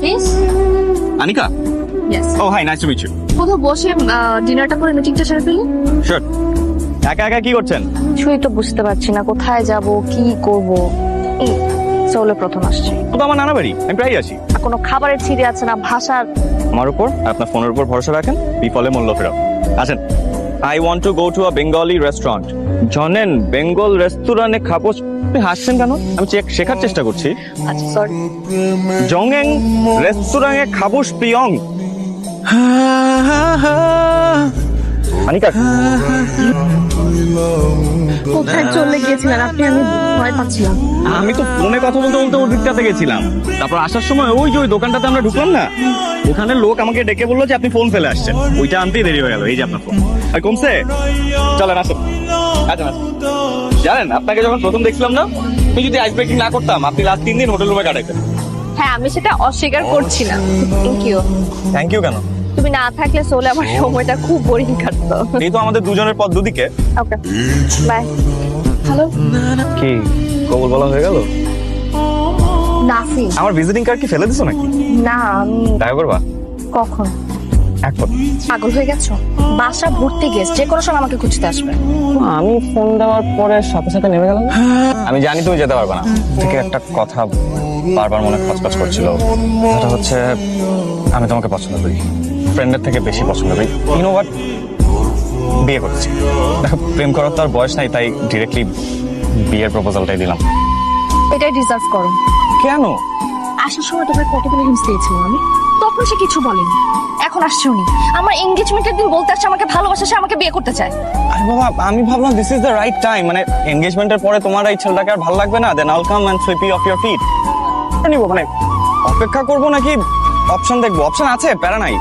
Please Anika yes oh hi nice to meet you কোথাও বসে ডিনারটা করে মিটিংটা সেরে ফেলি? শিওর একা একা কি করছেন? কিছুই তো বুঝতে পারছি না কোথায় যাব কি করব? সোলে প্রথম আসছে। তো আমার নানা বাড়ি আমি প্রায় আসি। কোনো খাবারের ছিঁড়ে আছে না ভাষার? আমার উপর আপনার ফোনের উপর ভরসা রাখেন বিফলে মূল্য ফেরত আছেন I want to go to a Bengali restaurant জানেন বেঙ্গল রেস্টুরেন্টে খাব। আপনি হাসছেন কেন? আমি চেক শেখার চেষ্টা করছি। আচ্ছা জংএং রেস্টুরেন্টে খাব প্রিয়ং আনিকা চলে গিয়েছিলেন আপনি আমি ভয় পাচ্ছিলাম। আমি তো ফোনে কথা বলতে বলতে ওর দিকটাতে গেছিলাম। তারপর আসার সময় ওই যে ওই দোকানটাতে আমরা ঢুকলাম না ওখানে লোক আমাকে ডেকে বলল যে আপনি ফোন ফেলে আসছেন। ওইটা আনতেই দেরি হয়ে গেল এই যে আপনার ফোন। আর কমছে? চলেন আসুন। আসুন আসুন। জানেন আপনাকে যখন প্রথম দেখছিলাম না আমি যদি আইস ব্রেকিং না করতাম আপনি লাস্ট তিন দিন হোটেল রুমে কাটাইতেন। হ্যাঁ আমি সেটা অস্বীকার করছি না। থ্যাংক ইউ থ্যাংক ইউ কেন? তুমি না থাকলে সোলে আমার সময়টা খুব বোরিং কাটতো। এই তো আমাদের দুজনের পথ দুদিকে ওকে বাই হ্যালো কি? কবল বলা হয়ে গেল? নাসি আমার ভিজিটিং কার্ড কি ফেলে দিছো নাকি? না আমি দেখা করবা? কখন? এখন পাগল হয়ে গেছো? বাসা ভর্তি গেস যে কোনো সময় আমাকে খুঁজতে আসবে। আমি ফোন দেওয়ার পরে সাথে সাথে নেমে গেলাম। আমি জানি তুমি যেতে পারবে না। থেকে একটা কথা বারবার মনে খচখচ করছিল। সেটা হচ্ছে আমি তোমাকে পছন্দ করি। ফ্রেন্ডের থেকে বেশি পছন্দ করি। ইনো হোয়াট বিয়ে করছি। দেখো প্রেম করার তো আর বয়স নাই তাই ডিরেক্টলি বিয়ের প্রপোজালটাই দিলাম। এটাই ডিজার্ভ করো। কেন? আসার সময় তোমার কতগুলো হিমস দিয়েছিলাম আমি? তখন সে কিছু বলেনি। এখন আসছে উনি আমার এঙ্গেজমেন্টের দিন বলতে আসছে আমাকে ভালোবাসা সে আমাকে বিয়ে করতে চায়। আরে বাবা আমি ভাবলাম this is the right time মানে এনগেজমেন্টের পরে তোমার এই ছেলেটাকে আর ভালো লাগবে না? Then all come and sweep off your feet নিব মানে অপেক্ষা করব নাকি? অপশন দেখব। অপশন আছে প্যারা নাই।